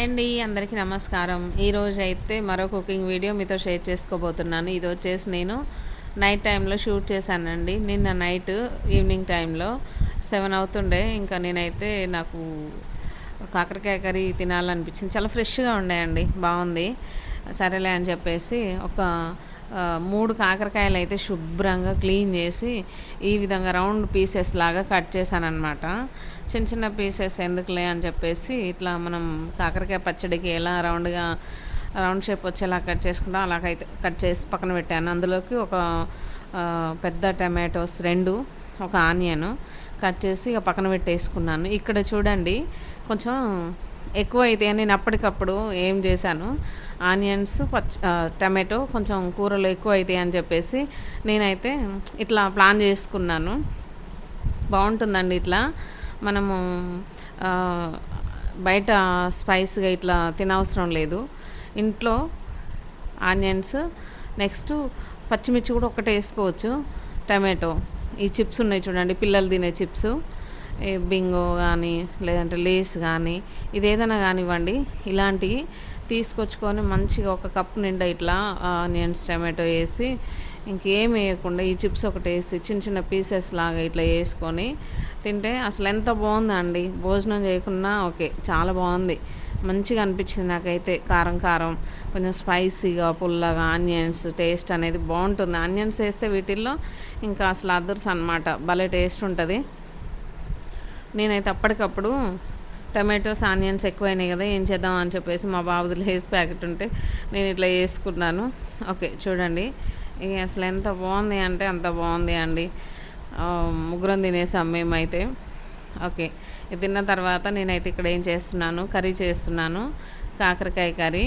Hi అండి అందరికీ నమస్కారం. ఈరోజు అయితే మరో కుకింగ్ వీడియో మీతో షేర్ చేసుకోబోతున్నాను. ఇది వచ్చేసి నేను నైట్ టైంలో షూట్ చేశానండి. నిన్న నైట్ ఈవినింగ్ టైంలో సెవెన్ అవుతుండే. ఇంకా నేనైతే నాకు కాకరకాయ కర్రీ తినాలనిపించింది. చాలా ఫ్రెష్గా ఉండేయండి. బాగుంది. సరేలే అని చెప్పేసి ఒక మూడు కాకరకాయలు అయితే శుభ్రంగా క్లీన్ చేసి ఈ విధంగా రౌండ్ పీసెస్ లాగా కట్ చేశానమాట చిన్న చిన్న పీసెస్ ఎందుకులే అని చెప్పేసి ఇట్లా మనం కాకరకాయ పచ్చడికి ఎలా రౌండ్గా రౌండ్ షేప్ వచ్చేలా కట్ చేసుకుంటాం అలాగైతే కట్ చేసి పక్కన పెట్టాను. అందులోకి ఒక పెద్ద టమాటోస్ రెండు ఒక ఆనియన్ కట్ చేసి ఇక పక్కన పెట్టేసుకున్నాను. ఇక్కడ చూడండి కొంచెం ఎక్కువ అయితే నేను అప్పటికప్పుడు ఏం చేశాను ఆనియన్స్ పచ్చ టమాటో కొంచెం కూరలు ఎక్కువ అవుతాయి అని చెప్పేసి నేనైతే ఇట్లా ప్లాన్ చేసుకున్నాను. బాగుంటుందండి ఇట్లా. మనము బయట స్పైస్గా ఇట్లా తినవసరం లేదు. ఇంట్లో ఆనియన్స్ నెక్స్ట్ పచ్చిమిర్చి కూడా ఒకటే వేసుకోవచ్చు. టమాటో. ఈ చిప్స్ ఉన్నాయి చూడండి పిల్లలు తినే చిప్స్. ఈ బింగో కానీ లేదంటే లేస్ కానీ ఇది ఏదైనా కానివ్వండి ఇలాంటివి తీసుకొచ్చుకొని మంచిగా ఒక కప్ నిండా ఇట్లా ఆనియన్స్ టమాటో వేసి ఇంకేం వేయకుండా ఈ చిప్స్ ఒకటి వేసి చిన్న చిన్న పీసెస్ లాగా ఇట్లా వేసుకొని తింటే అసలు ఎంత బాగుందండి? భోజనం చేయకుండా ఓకే చాలా బాగుంది. మంచిగా అనిపించింది నాకైతే. కారం కారం కొంచెం స్పైసీగా పుల్లగా ఆనియన్స్ టేస్ట్ అనేది బాగుంటుంది. ఆనియన్స్ వేస్తే వీటిల్లో ఇంకా అసలు అదర్స్ అనమాట భలే టేస్ట్ ఉంటుంది. నేనైతే అప్పటికప్పుడు టమాటోస్ ఆనియన్స్ ఎక్కువైనాయి కదా ఏం చేద్దాం అని చెప్పేసి మా బాబుది లేస్ ప్యాకెట్ ఉంటే నేను ఇట్లా వేసుకున్నాను. ఓకే చూడండి. అసలు ఎంత బాగుంది అంటే అంత బాగుంది అండి. ముగ్గురం తినేసాం మేమైతే. ఓకే. ఇది తిన్న తర్వాత నేనైతే ఇక్కడ ఏం చేస్తున్నాను? కర్రీ చేస్తున్నాను. కాకరకాయ కర్రీ.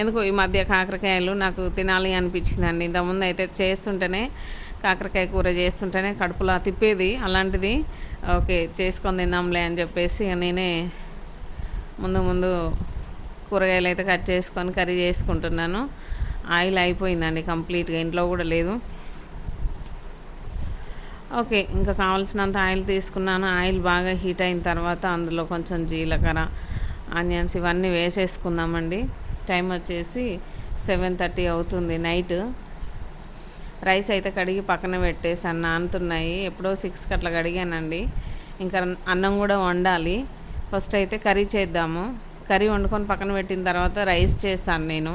ఎందుకో ఈ మధ్య కాకరకాయలు నాకు తినాలి అనిపించిందండి. ఇంతకుముందు అయితే చేస్తుంటేనే కాకరకాయ కూర చేస్తుంటేనే కడుపులో తిప్పేది. అలాంటిది ఓకే చేసుకొని తిందాంలే అని చెప్పేసి నేనే ముందు ముందు కూరగాయలు అయితే కట్ చేసుకొని కర్రీ చేసుకుంటున్నాను. ఆయిల్ అయిపోయిందండి కంప్లీట్గా ఇంట్లో కూడా లేదు. ఓకే ఇంకా కావాల్సినంత ఆయిల్ తీసుకున్నాను. ఆయిల్ బాగా హీట్ అయిన తర్వాత అందులో కొంచెం జీలకర్ర ఆనియన్స్ ఇవన్నీ వేసేసుకుందామండి. టైం వచ్చేసి సెవెన్ థర్టీ అవుతుంది నైట్. రైస్ అయితే కడిగి పక్కన పెట్టేసాను నానుతున్నాయి. ఎప్పుడో సిక్స్కి అట్లా కడిగానండి. ఇంకా అన్నం కూడా వండాలి. ఫస్ట్ అయితే కర్రీ చేద్దాము. కర్రీ వండుకొని పక్కన పెట్టిన తర్వాత రైస్ చేస్తాను నేను.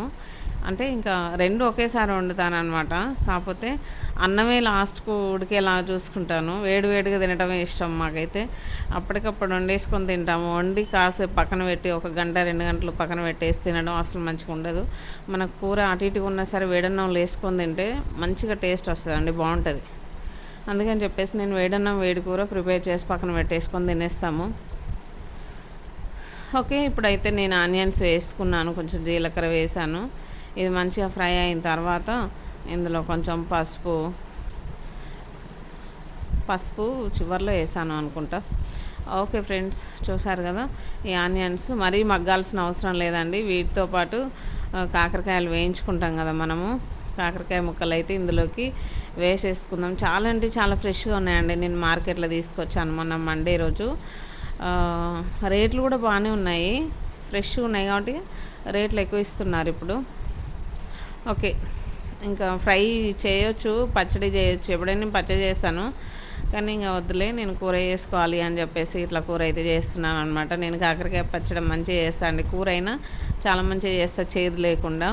అంటే ఇంకా రెండు ఒకేసారి వండుతాను అనమాట కాకపోతే అన్నమే లాస్ట్కు ఉడికేలా చూసుకుంటాను. వేడి వేడిగా తినటమే ఇష్టం మాకైతే. అప్పటికప్పుడు వండేసుకొని తింటాము. వండి కాసేపు పక్కన పెట్టి ఒక గంట రెండు గంటలు పక్కన పెట్టేసి తినడం అసలు మంచిగా ఉండదు. మన కూర అటు ఇటుగా ఉన్నా సరే వేడన్నం వేసుకొని తింటే మంచిగా టేస్ట్ వస్తుందండి బాగుంటుంది. అందుకని చెప్పేసి నేను వేడన్నం వేడి కూర ప్రిపేర్ చేసి పక్కన పెట్టేసుకొని తినేస్తాము. ఓకే ఇప్పుడైతే నేను ఆనియన్స్ వేసుకున్నాను. కొంచెం జీలకర్ర వేసాను. ఇది మంచిగా ఫ్రై అయిన తర్వాత ఇందులో కొంచెం పసుపు పసుపు చివర్లో వేసాను అనుకుంటా. ఓకే ఫ్రెండ్స్ చూసారు కదా ఈ ఆనియన్స్ మరీ మగ్గాల్సిన అవసరం లేదండి. వీటితో పాటు కాకరకాయలు వేయించుకుంటాం కదా మనము. కాకరకాయ ముక్కలు అయితే ఇందులోకి వేసేసుకుందాం. చాలా అంటే చాలా ఫ్రెష్గా ఉన్నాయండి. నేను మార్కెట్లో తీసుకొచ్చాను మొన్న మండే రోజు. రేట్లు కూడా బాగానే ఉన్నాయి. ఫ్రెష్గా ఉన్నాయి కాబట్టి రేట్లు ఎక్కువ ఇస్తున్నారు ఇప్పుడు. ఓకే. ఇంకా ఫ్రై చేయొచ్చు పచ్చడి చేయొచ్చు. ఎప్పుడైనా నేను పచ్చడి చేస్తాను. కానీ ఇంకా వద్దులే నేను కూర చేసుకోవాలి అని చెప్పేసి ఇట్లా కూర అయితే చేస్తున్నాను అనమాట నేను కాకరకాయ పచ్చడి మంచిగా చేస్తాను అండి. కూర అయినా చాలా మంచిగా చేస్తా చేదు లేకుండా.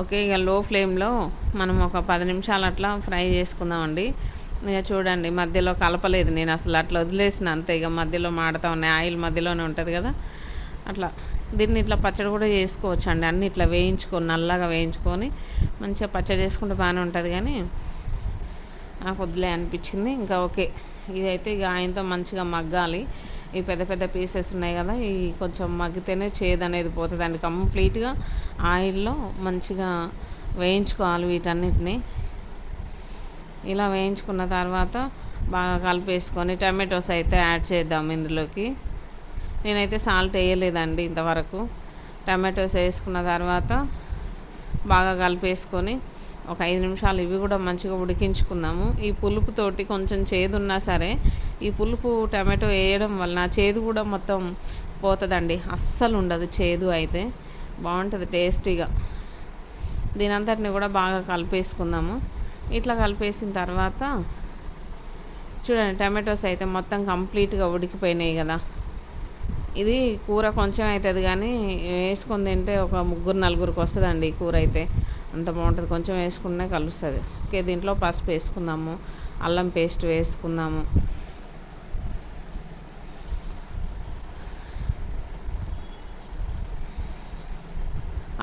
ఓకే ఇక లో ఫ్లేమ్లో మనం ఒక పది నిమిషాలు అట్లా ఫ్రై చేసుకుందామండి. ఇక చూడండి మధ్యలో కలపలేదు నేను అసలు. అట్లా వదిలేసిన అంతే. ఇక మధ్యలో మాడుతూ ఉన్నాయి ఆయిల్ మధ్యలోనే ఉంటుంది కదా. అట్లా దీన్ని ఇట్లా పచ్చడి కూడా చేసుకోవచ్చు అండి అన్ని ఇట్లా వేయించుకొని నల్లగా వేయించుకొని మంచిగా పచ్చడి చేసుకుంటే బాగానే ఉంటుంది కానీ నాకు వద్దులే అనిపించింది. ఇంకా ఓకే. ఇదైతే ఇక ఆయనతో మంచిగా మగ్గాలి. ఈ పెద్ద పెద్ద పీసెస్ ఉన్నాయి కదా ఈ కొంచెం మగ్గితేనే చేదు అనేది పోతుంది అండి కంప్లీట్గా ఆయిల్లో మంచిగా వేయించుకోవాలి వీటన్నిటిని. ఇలా వేయించుకున్న తర్వాత బాగా కలిపేసుకొని టమాటోస్ అయితే యాడ్ చేద్దాం ఇందులోకి. నేనైతే సాల్ట్ వేయలేదండి ఇంతవరకు. టమాటోస్ వేసుకున్న తర్వాత బాగా కలిపేసుకొని ఒక ఐదు నిమిషాలు ఇవి కూడా మంచిగా ఉడికించుకున్నాము. ఈ పులుపుతోటి కొంచెం చేదు ఉన్నా సరే ఈ పులుపు టమాటో వేయడం వలన చేదు కూడా మొత్తం పోతుందండి. అస్సలు ఉండదు చేదు అయితే. బాగుంటుంది టేస్టీగా. దీని అంతటిని కూడా బాగా కలిపేసుకుందాము. ఇట్లా కలిపేసిన తర్వాత చూడండి టమాటోస్ అయితే మొత్తం కంప్లీట్గా ఉడికిపోయినాయి కదా. ఇది కూర కొంచెం అవుతుంది కానీ వేసుకొని తింటే ఒక ముగ్గురు నలుగురికి వస్తుందండి కూర అయితే. అంత బాగుంటుంది. కొంచెం వేసుకునే కలుస్తుంది. ఓకే దీంట్లో పసుపు వేసుకుందాము. అల్లం పేస్ట్ వేసుకుందాము.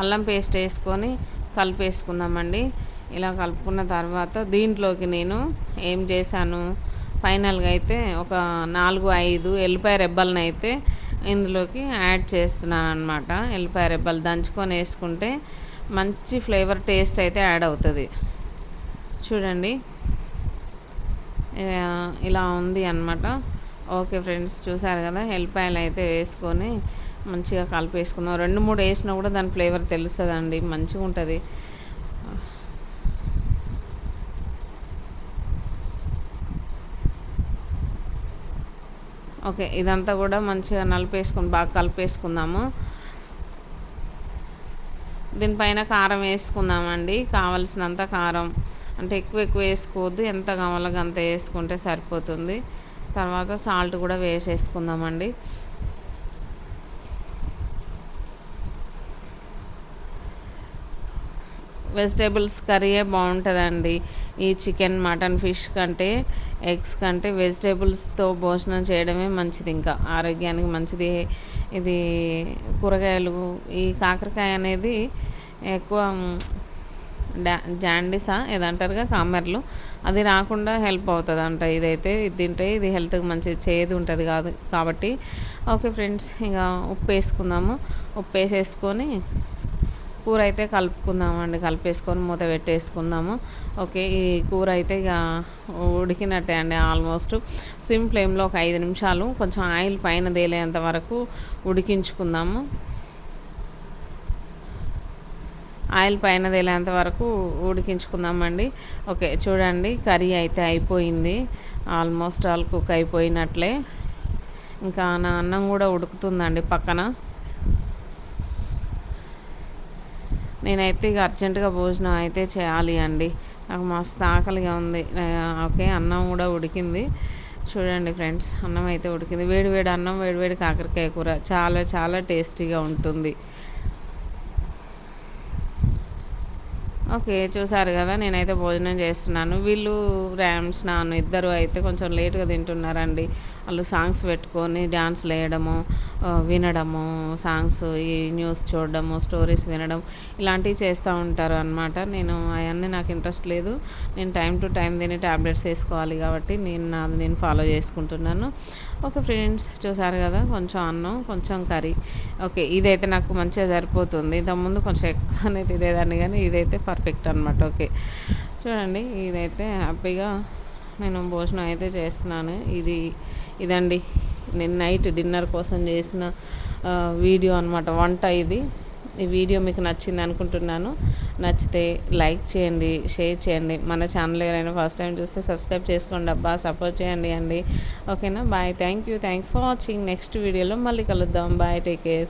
అల్లం పేస్ట్ వేసుకొని కలిపేసుకుందామండి ఇలా కలుపుకున్న తర్వాత దీంట్లోకి నేను ఏం చేశాను? ఫైనల్గా అయితే ఒక నాలుగు ఐదు ఎల్లిపాయ రెబ్బలను అయితే ఇందులోకి యాడ్ చేస్తున్నాను అనమాట ఎల్లిపాయ రెబ్బలు దంచుకొని వేసుకుంటే మంచి ఫ్లేవర్ టేస్ట్ అయితే యాడ్ అవుతుంది. చూడండి. ఇలా ఉంది అనమాట ఓకే ఫ్రెండ్స్ చూసారు కదా? ఎల్లిపాయలు అయితే వేసుకొని మంచిగా కలిపేసుకుందాం. రెండు మూడు వేసినా కూడా దాని ఫ్లేవర్ తెలుస్తుందండి. మంచిగా ఉంటుంది ఓకే ఇదంతా కూడా మంచిగా నలిపేసుకుని బాగా కలిపేసుకుందాము. దీనిపైన కారం వేసుకుందామండి. కావలసినంత కారం అంటే ఎక్కువ ఎక్కువ వేసుకోవద్దు. ఎంత కావాలో అంత వేసుకుంటే సరిపోతుంది. తర్వాత సాల్ట్ కూడా వేసేసుకుందామండి. వెజిటేబుల్స్ కర్రీయే బాగుంటుందండి. ఈ చికెన్ మటన్ ఫిష్ కంటే ఎగ్స్ కంటే వెజిటేబుల్స్తో భోజనం చేయడమే మంచిది ఇంకా. ఆరోగ్యానికి మంచిది. ఇది కూరగాయలు ఈ కాకరకాయ అనేది ఎక్కువ డా జాండీసా ఏదంటారుగా కామెర్లు. అది రాకుండా హెల్ప్ అవుతుంది అంట ఇదైతే ఇది తింటే ఇది హెల్త్కి మంచిది చేదు ఉంటుంది కాదు. కాబట్టి ఓకే ఫ్రెండ్స్ ఇక ఉప్పు వేసుకుందాము. ఉప్పు వేసేసుకొని కూర అయితే కలుపుకుందామండి. కలిపేసుకొని మూత పెట్టేసుకుందాము. ఓకే ఈ కూర అయితే ఇక ఉడికినట్టే అండి ఆల్మోస్ట్. సిమ్ ఫ్లేమ్లో ఒక ఐదు నిమిషాలు కొంచెం ఆయిల్ పైన తేలేంత వరకు ఉడికించుకుందాము. ఆయిల్ పైన తేలేంత వరకు ఉడికించుకుందామండి. ఓకే చూడండి కర్రీ అయితే అయిపోయింది. ఆల్మోస్ట్ ఆల్ కుక్ అయిపోయినట్లే. ఇంకా నా అన్నం కూడా ఉడుకుతుందండి పక్కన. నేనైతే ఇక అర్జెంటుగా భోజనం అయితే చేయాలి అండి. నాకు మస్తు ఆకలిగా ఉంది. ఓకే అన్నం కూడా ఉడికింది. చూడండి ఫ్రెండ్స్ అన్నం అయితే ఉడికింది. వేడి వేడి అన్నం వేడి వేడి కాకరకాయ కూర. చాలా చాలా టేస్టీగా ఉంటుంది. ఓకే చూసారు కదా నేనైతే భోజనం చేస్తున్నాను. వీళ్ళు ర్యామ్స్ నాన్న ఇద్దరు అయితే కొంచెం లేట్గా తింటున్నారండి. వాళ్ళు సాంగ్స్ పెట్టుకొని డ్యాన్స్లు వేయడము వినడము సాంగ్స్ ఈ న్యూస్ చూడడము స్టోరీస్ వినడం ఇలాంటివి చేస్తూ ఉంటారు అనమాట నేను అవన్నీ నాకు ఇంట్రెస్ట్ లేదు. నేను టైం టు టైం దీన్ని ట్యాబ్లెట్స్ వేసుకోవాలి కాబట్టి నేను నాది నేను ఫాలో చేసుకుంటున్నాను. ఓకే ఫ్రెండ్స్ చూసారు కదా? కొంచెం అన్నం కొంచెం కర్రీ. ఓకే ఇదైతే నాకు మంచిగా సరిపోతుంది. ఇంతకుముందు కొంచెం ఎక్కువనే తినేదాన్ని కానీ ఇదైతే పర్ఫెక్ట్ అనమాట ఓకే చూడండి. ఇదైతే హ్యాపీగా నేను భోజనం అయితే చేస్తున్నాను. ఇది ఇదండి. నేను నైట్ డిన్నర్ కోసం చేసిన వీడియో అనమాట వంట ఇది. ఈ వీడియో మీకు నచ్చింది అనుకుంటున్నాను. నచ్చితే లైక్ చేయండి షేర్ చేయండి. మన ఛానల్ ఎవరైనా ఫస్ట్ టైం చూస్తే సబ్స్క్రైబ్ చేసుకోండి. అబ్బా సపోర్ట్ చేయండి అండి. ఓకేనా? Bye. Thank you. Thank for watching. Next వీడియోలో మళ్ళీ కలుద్దాం. బాయ్. Take care.